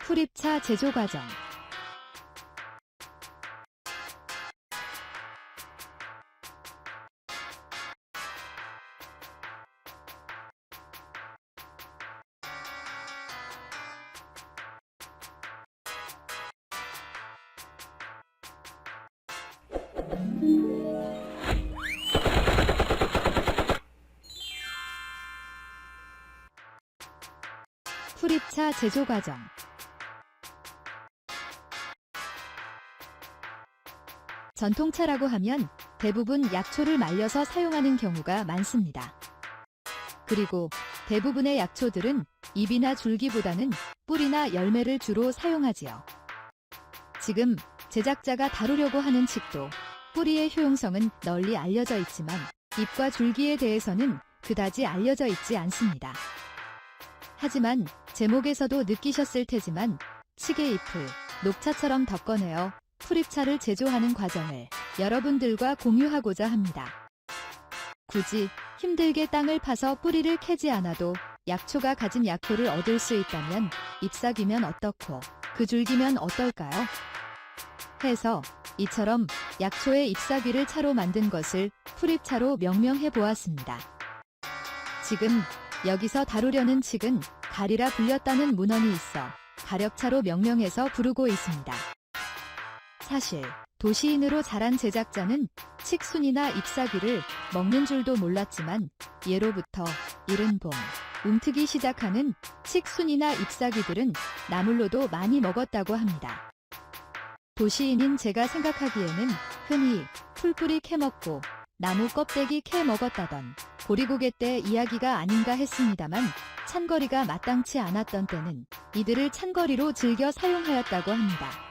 풀입차 제조 과정. 풀입차 제조 과정 전통차라고 하면 대부분 약초를 말려서 사용하는 경우가 많습니다. 그리고 대부분의 약초들은 잎이나 줄기보다는 뿌리나 열매를 주로 사용하지요. 지금 제작자가 다루려고 하는 칡도 뿌리의 효용성은 널리 알려져 있지만 잎과 줄기에 대해서는 그다지 알려져 있지 않습니다. 하지만 제목에서도 느끼셨을 테지만 칡의 잎을 녹차처럼 덮어내어 풀잎차를 제조하는 과정을 여러분들과 공유하고자 합니다. 굳이 힘들게 땅을 파서 뿌리를 캐지 않아도 약초가 가진 약효를 얻을 수 있다면 잎사귀면 어떻고 그 줄기면 어떨까요? 해서 이처럼 약초의 잎사귀를 차로 만든 것을 풀잎차로 명명해 보았습니다. 지금 여기서 다루려는 칡은 가리라 불렸다는 문헌이 있어 가렵차로 명명해서 부르고 있습니다. 사실 도시인으로 자란 제작자는 칡순이나 잎사귀를 먹는 줄도 몰랐지만 예로부터 이른 봄 움트기 시작하는 칡순이나 잎사귀들은 나물로도 많이 먹었다고 합니다. 도시인인 제가 생각하기에는 흔히 풀뿌리 캐먹고 나무 껍데기 캐 먹었다던 고리고개 때 이야기가 아닌가 했습니다만 찬거리가 마땅치 않았던 때는 이들을 찬거리로 즐겨 사용하였다고 합니다.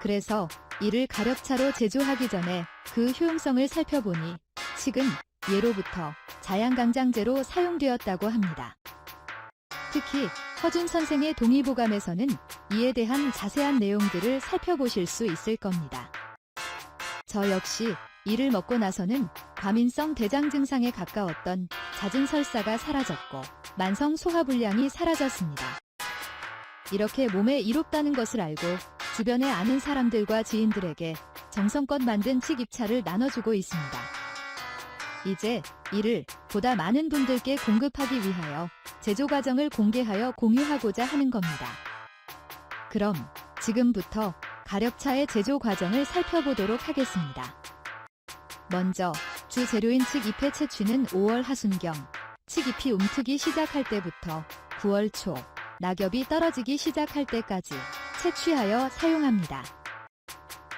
그래서 이를 가렵차로 제조하기 전에 그 효용성을 살펴보니 칡은 예로부터 자양강장제로 사용되었다고 합니다. 특히 허준 선생의 동의보감에서는 이에 대한 자세한 내용들을 살펴보실 수 있을 겁니다. 저 역시 이를 먹고 나서는 과민성 대장 증상에 가까웠던 잦은 설사가 사라졌고 만성 소화불량이 사라졌습니다. 이렇게 몸에 이롭다는 것을 알고 주변에 아는 사람들과 지인들에게 정성껏 만든 칡잎차를 나눠주고 있습니다. 이제 이를 보다 많은 분들께 공급하기 위하여 제조 과정을 공개하여 공유하고자 하는 겁니다. 그럼 지금부터 가렵차의 제조 과정을 살펴보도록 하겠습니다. 먼저 주 재료인 칡잎의 채취는 5월 하순경 칡잎이 움트기 시작할 때부터 9월 초 낙엽이 떨어지기 시작할 때까지 채취하여 사용합니다.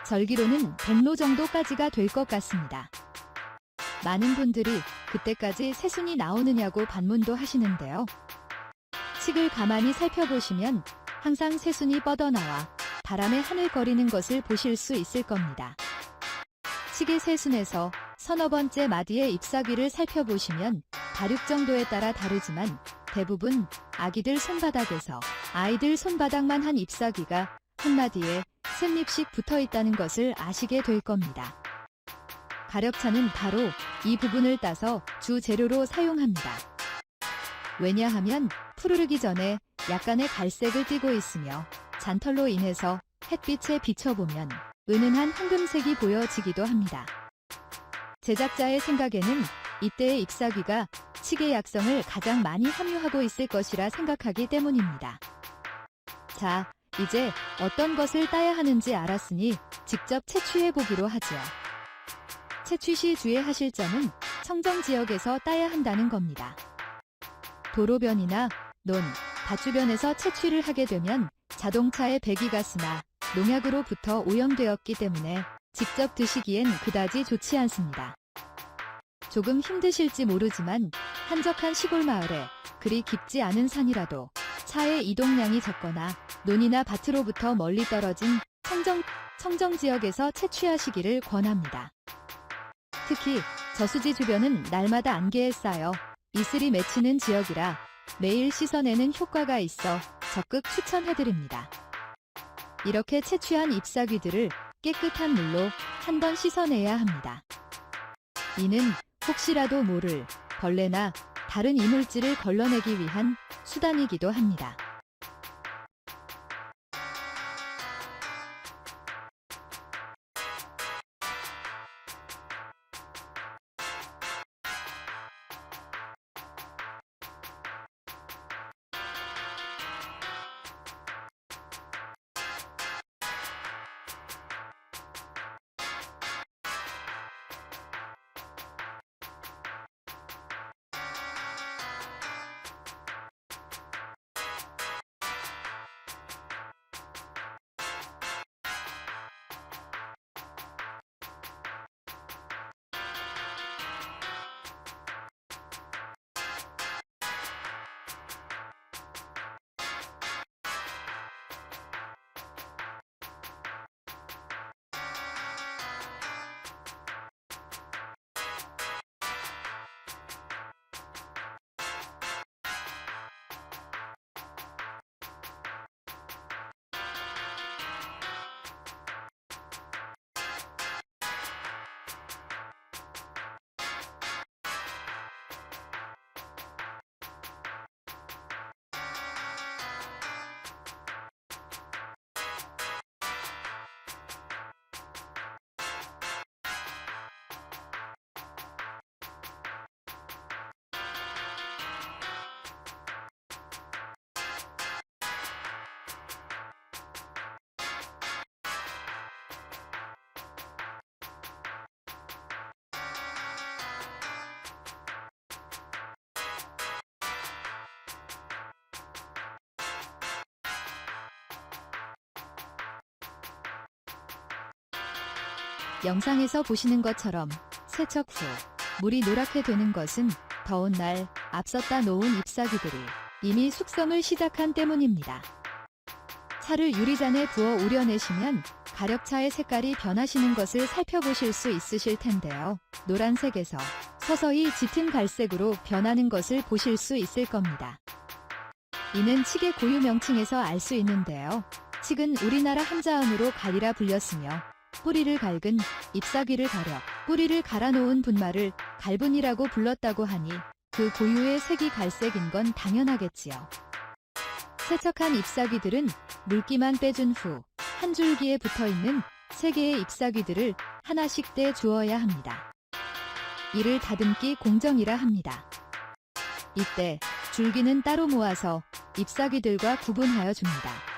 절기로는 100로 정도까지가 될 것 같습니다. 많은 분들이 그때까지 새순이 나오느냐고 반문도 하시는데요. 칡을 가만히 살펴보시면 항상 새순이 뻗어나와 바람에 하늘거리는 것을 보실 수 있을 겁니다. 칡의 새순에서 서너 번째 마디의 잎사귀를 살펴보시면 다륙 정도에 따라 다르지만 대부분 아기들 손바닥에서 아이들 손바닥만 한 잎사귀가 한 마디에 샘잎씩 붙어 있다는 것을 아시게 될 겁니다. 가렵차는 바로 이 부분을 따서 주 재료로 사용합니다. 왜냐하면 푸르르기 전에 약간의 갈색을 띠고 있으며 잔털로 인해서 햇빛에 비춰보면 은은한 황금색이 보여지기도 합니다. 제작자의 생각에는 이때의 잎사귀가 칡의 약성을 가장 많이 함유하고 있을 것이라 생각하기 때문입니다. 자, 이제 어떤 것을 따야 하는지 알았으니 직접 채취해 보기로 하지요. 채취 시 주의하실 점은 청정 지역에서 따야 한다는 겁니다. 도로변이나 논, 밭주변에서 채취를 하게 되면 자동차의 배기가 스나 농약으로부터 오염되었기 때문에 직접 드시기엔 그다지 좋지 않습니다. 조금 힘드실지 모르지만 한적한 시골 마을에 그리 깊지 않은 산이라도 차의 이동량이 적거나 논이나 밭으로부터 멀리 떨어진 청정, 청정 지역에서 채취하시기를 권합니다. 특히 저수지 주변은 날마다 안개에 쌓여 이슬이 맺히는 지역이라 매일 씻어내는 효과가 있어 적극 추천해드립니다. 이렇게 채취한 잎사귀들을 깨끗한 물로 한 번 씻어내야 합니다. 이는 혹시라도 모를 벌레나 다른 이물질을 걸러내기 위한 수단이기도 합니다. 영상에서 보시는 것처럼 세척 후 물이 노랗게 되는 것은 더운 날 앞섰다 놓은 잎사귀들이 이미 숙성을 시작한 때문입니다. 차를 유리잔에 부어 우려내시면 가력차의 색깔이 변하시는 것을 살펴보실 수 있으실 텐데요. 노란색에서 서서히 짙은 갈색으로 변하는 것을 보실 수 있을 겁니다. 이는 칡의 고유 명칭에서 알 수 있는데요. 칡은 우리나라 한자음으로 가리라 불렸으며 뿌리를 갈근 잎사귀를 가려 뿌리를 갈아놓은 분말을 갈분이라고 불렀다고 하니 그 고유의 색이 갈색인 건 당연하겠지요. 세척한 잎사귀들은 물기만 빼준 후 한 줄기에 붙어 있는 세 개의 잎사귀들을 하나씩 떼 주어야 합니다. 이를 다듬기 공정이라 합니다. 이때 줄기는 따로 모아서 잎사귀들과 구분하여 줍니다.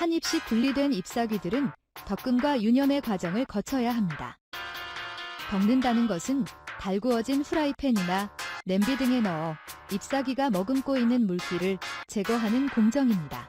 한 잎씩 분리된 잎사귀들은 덕금과 유념의 과정을 거쳐야 합니다. 덕는다는 것은 달구어진 후라이팬이나 냄비 등에 넣어 잎사귀가 머금고 있는 물기를 제거하는 공정입니다.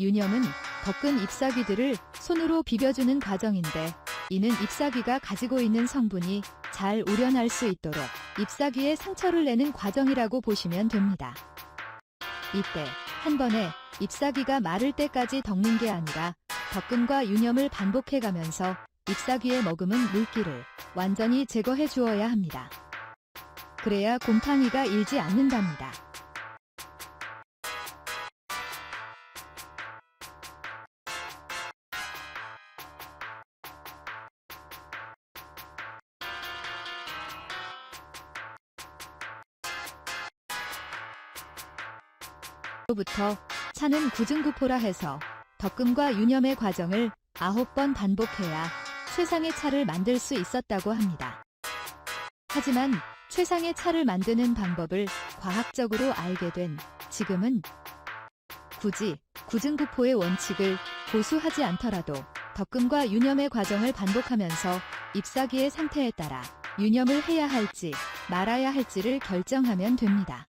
유념은 덕근 잎사귀들을 손으로 비벼주는 과정인데 이는 잎사귀가 가지고 있는 성분이 잘 우려날 수 있도록 잎사귀에 상처를 내는 과정이라고 보시면 됩니다. 이때 한 번에 잎사귀가 마를 때까지 덕는 게 아니라 덕근과 유념을 반복해 가면서 잎사귀에 머금은 물기를 완전히 제거해 주어야 합니다. 그래야 곰팡이가 일지 않는답니다. 부터 차는 구증구포라 해서 덕금과 유념의 과정을 아홉 번 반복해야 최상의 차를 만들 수 있었다고 합니다. 하지만 최상의 차를 만드는 방법을 과학적으로 알게 된 지금은 굳이 구증구포의 원칙을 고수하지 않더라도 덕금과 유념의 과정을 반복하면서 잎사귀의 상태에 따라 유념을 해야 할지 말아야 할지를 결정하면 됩니다.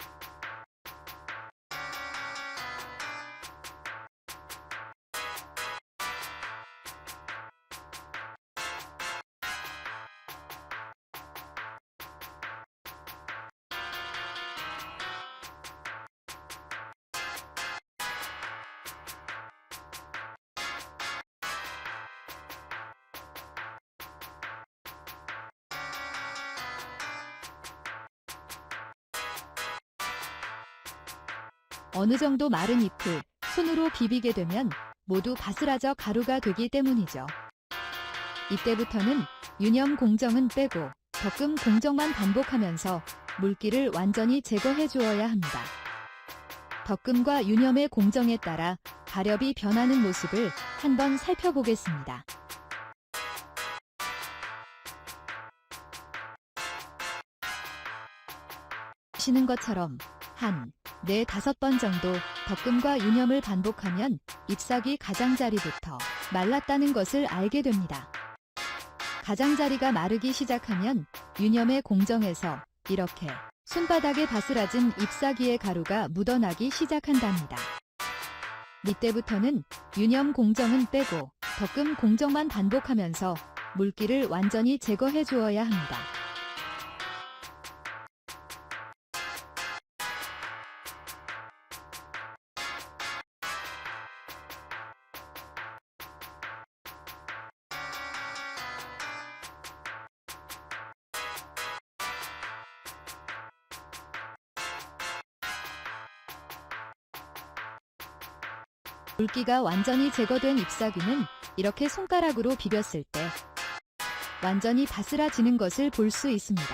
어느 정도 마른 잎을 손으로 비비게 되면 모두 바스라져 가루가 되기 때문이죠. 이때부터는 유념 공정은 빼고 덕금 공정만 반복하면서 물기를 완전히 제거해 주어야 합니다. 덕금과 유념의 공정에 따라 가렵이 변하는 모습을 한번 살펴보겠습니다. 보시는 것처럼 한, 네 다섯 번 정도 덕금과 유념을 반복하면 잎사귀 가장자리부터 말랐다는 것을 알게 됩니다. 가장자리가 마르기 시작하면 유념의 공정에서 이렇게 손바닥에 바스라진 잎사귀의 가루가 묻어나기 시작한답니다. 이때부터는 유념 공정은 빼고 덕금 공정만 반복하면서 물기를 완전히 제거해 주어야 합니다. 물기가 완전히 제거된 잎사귀는 이렇게 손가락으로 비볐을 때 완전히 바스라지는 것을 볼 수 있습니다.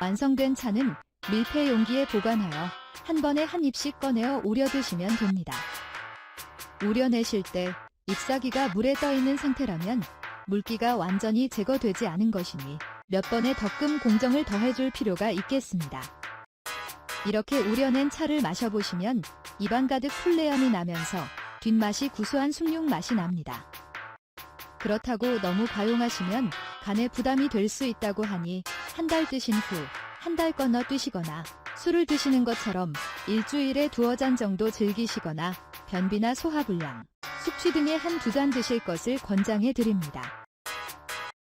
완성된 차는 밀폐 용기에 보관하여 한 번에 한 입씩 꺼내어 우려 드시면 됩니다. 우려내실 때 잎사귀가 물에 떠 있는 상태라면 물기가 완전히 제거되지 않은 것이니 몇 번의 덕금 공정을 더해줄 필요가 있겠습니다. 이렇게 우려낸 차를 마셔보시면 입안 가득 풀레함이 나면서 뒷맛이 구수한 숭늉 맛이 납니다. 그렇다고 너무 과용하시면 간에 부담이 될 수 있다고 하니 한 달 드신 후 한 달 건너 뛰시거나 술을 드시는 것처럼 일주일에 두어 잔 정도 즐기시거나 변비나 소화불량, 숙취 등의 한 두 잔 드실 것을 권장해 드립니다.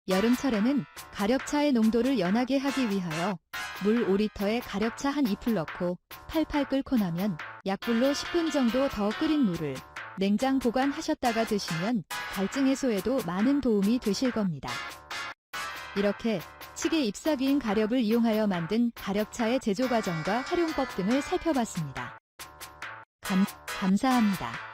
여름철에는 가렵차의 농도를 연하게 하기 위하여 물 5리터에 가렵차 한 잎을 넣고 팔팔 끓고 나면 약불로 10분 정도 더 끓인 물을 냉장 보관하셨다가 드시면 갈증 해소에도 많은 도움이 되실 겁니다. 이렇게 칡의 잎사귀인 가렵을 이용하여 만든 가렵차의 제조 과정과 활용법 등을 살펴봤습니다. 감, 감사합니다.